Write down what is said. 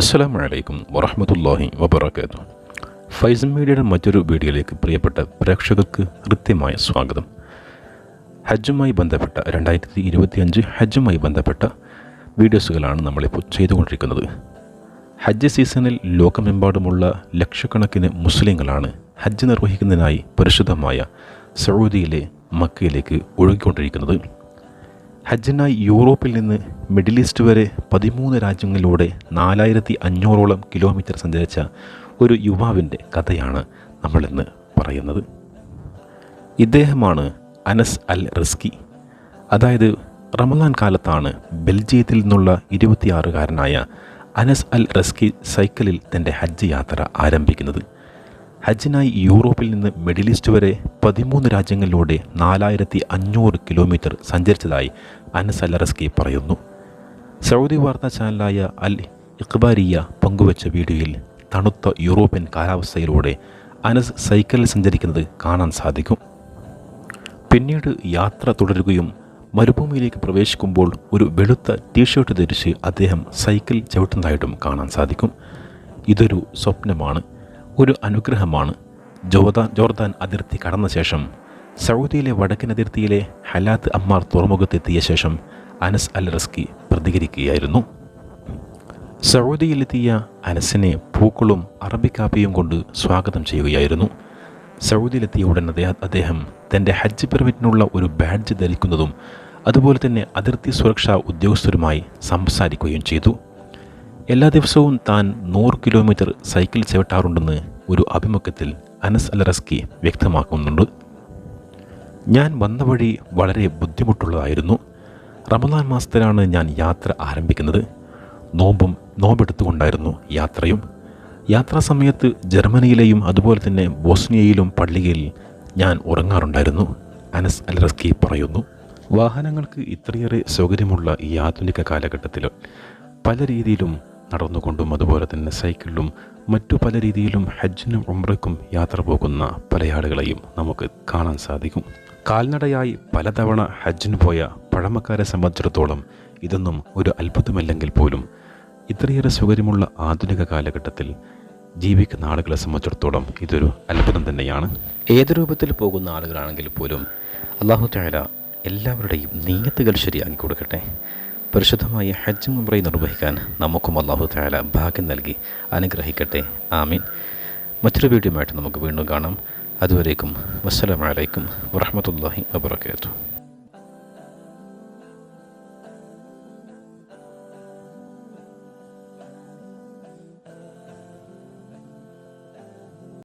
അസ്സലാമു വലൈക്കും വറഹമത്തല്ലാഹി വബർക്കാത്തു ഫൈസൻ മീഡിയയുടെ മറ്റൊരു വീഡിയോയിലേക്ക് പ്രിയപ്പെട്ട പ്രേക്ഷകർക്ക് കൃത്യമായ സ്വാഗതം. ഹജ്ജുമായി ബന്ധപ്പെട്ട രണ്ടായിരത്തി ഇരുപത്തിയഞ്ച് ഹജ്ജുമായി ബന്ധപ്പെട്ട വീഡിയോസുകളാണ് നമ്മളിപ്പോൾ ചെയ്തുകൊണ്ടിരിക്കുന്നത്. ഹജ്ജ് സീസണിൽ ലോകമെമ്പാടുമുള്ള ലക്ഷക്കണക്കിന് മുസ്ലിങ്ങളാണ് ഹജ്ജ് നിർവഹിക്കുന്നതിനായി പരിശുദ്ധമായ സൗദിയിലെ മക്കയിലേക്ക് ഒഴുകിക്കൊണ്ടിരിക്കുന്നത്. ഹജ്ജിനായി യൂറോപ്പിൽ നിന്ന് മിഡിൽ ഈസ്റ്റ് വരെ പതിമൂന്ന് രാജ്യങ്ങളിലൂടെ നാലായിരത്തി അഞ്ഞൂറോളം കിലോമീറ്റർ സഞ്ചരിച്ച ഒരു യുവാവിന്റെ കഥയാണ് നമ്മളിന്ന് പറയുന്നത്. ഇദ്ദേഹമാണ് അനസ് അൽ റിസ്കി. അതായത് റമദാൻ കാലത്താണ് ബെൽജിയത്തിൽ നിന്നുള്ള ഇരുപത്തിയാറുകാരനായ അനസ് അൽ റസ്കി സൈക്കിളിൽ തന്റെ ഹജ്ജ് യാത്ര ആരംഭിക്കുന്നത്. ഹജ്ജിനായി യൂറോപ്പിൽ നിന്ന് മിഡിൽ ഈസ്റ്റ് വരെ പതിമൂന്ന് രാജ്യങ്ങളിലൂടെ നാലായിരത്തി അഞ്ഞൂറ് കിലോമീറ്റർ സഞ്ചരിച്ചതായി അനസ് അലറസ്കി പറയുന്നു. സൗദി വാർത്താ ചാനലായ അൽ ഇഖ്ബാരിയ പങ്കുവച്ച വീഡിയോയിൽ തണുത്ത യൂറോപ്യൻ കാലാവസ്ഥയിലൂടെ അനസ് സൈക്കിളിൽ സഞ്ചരിക്കുന്നത് കാണാൻ സാധിക്കും. പിന്നീട് യാത്ര തുടരുകയും മരുഭൂമിയിലേക്ക് പ്രവേശിക്കുമ്പോൾ ഒരു വെളുത്ത ടീഷർട്ട് ധരിച്ച് അദ്ദേഹം സൈക്കിൾ ചവിട്ടുന്നതായിട്ടും കാണാൻ സാധിക്കും. ഇതൊരു സ്വപ്നമാണ്. ഒരു അനുഗ്രഹമാണ്. ജോർദാൻ ജോർദാൻ അതിർത്തി കടന്ന ശേഷം സൗദിയിലെ വടക്കൻ അതിർത്തിയിലെ ഹലാത്ത് അമ്മാർ തുറമുഖത്തെത്തിയ ശേഷം അനസ് അൽ റസ്കി പ്രതികരിക്കുകയായിരുന്നു. സൗദിയിലെത്തിയ അനസിനെ പൂക്കളും അറബിക്കാപ്പിയും കൊണ്ട് സ്വാഗതം ചെയ്യുകയായിരുന്നു. സൗദിയിലെത്തിയ ഉടൻ അദ്ദേഹം തന്റെ ഹജ്ജ് പെർമിറ്റിനുള്ള ഒരു ബാഡ്ജ് ധരിക്കുന്നതും അതുപോലെ തന്നെ അതിർത്തി സുരക്ഷാ ഉദ്യോഗസ്ഥരുമായി സംസാരിക്കുകയും ചെയ്തു. എല്ലാ ദിവസവും താൻ നൂറ് കിലോമീറ്റർ സൈക്കിൾ ചവിട്ടാറുണ്ടെന്ന് ഒരു അഭിമുഖത്തിൽ അനസ് അലറസ്കി വ്യക്തമാക്കുന്നുണ്ട്. ഞാൻ വന്ന വഴി വളരെ ബുദ്ധിമുട്ടുള്ളതായിരുന്നു. റമദാൻ മാസത്തിലാണ് ഞാൻ യാത്ര ആരംഭിക്കുന്നത്. നോമ്പും നോമ്പെടുത്തുകൊണ്ടായിരുന്നു യാത്രയും. യാത്രാ സമയത്ത് ജർമ്മനിയിലെയും അതുപോലെ തന്നെ ബോസ്നിയയിലും പള്ളിയിൽ ഞാൻ ഉറങ്ങാറുണ്ടായിരുന്നു അനസ് അലറസ്കി പറയുന്നു. വാഹനങ്ങൾക്ക് ഇത്രയേറെ സൗകര്യമുള്ള ഈ ആധുനിക കാലഘട്ടത്തിൽ പല രീതിയിലും നടന്നുകൊണ്ടും അതുപോലെ തന്നെ സൈക്കിളിലും മറ്റു പല രീതിയിലും ഹജ്ജിനും ഉംറയ്ക്കും യാത്ര പോകുന്ന പല ആളുകളെയും നമുക്ക് കാണാൻ സാധിക്കും. കാൽനടയായി പലതവണ ഹജ്ജിന് പോയ പഴമക്കാരെ സംബന്ധിച്ചിടത്തോളം ഇതൊന്നും ഒരു അത്ഭുതമല്ലെങ്കിൽ പോലും ഇത്രയേറെ സൗകര്യമുള്ള ആധുനിക കാലഘട്ടത്തിൽ ജീവിക്കുന്ന ആളുകളെ സംബന്ധിച്ചിടത്തോളം ഇതൊരു അത്ഭുതം തന്നെയാണ്. ഏത് രൂപത്തിൽ പോകുന്ന ആളുകളാണെങ്കിൽ പോലും അള്ളാഹു താല എല്ലാവരുടെയും നീയത്തുകൾ ശരിയാക്കി കൊടുക്കട്ടെ. പരിശുദ്ധമായ ഹജ്ജ് മുംറൈ നിർവഹിക്കാൻ നമുക്കും അള്ളാഹു താല ഭാഗ്യം നൽകി അനുഗ്രഹിക്കട്ടെ. ആമീൻ. മറ്റൊരു വീഡിയോ നമുക്ക് വീണ്ടും കാണാം. അതുവരേക്കും വസ്സലാമലൈക്കും വറഹമത്തല്ലാഹി വാബർക്കാത്തു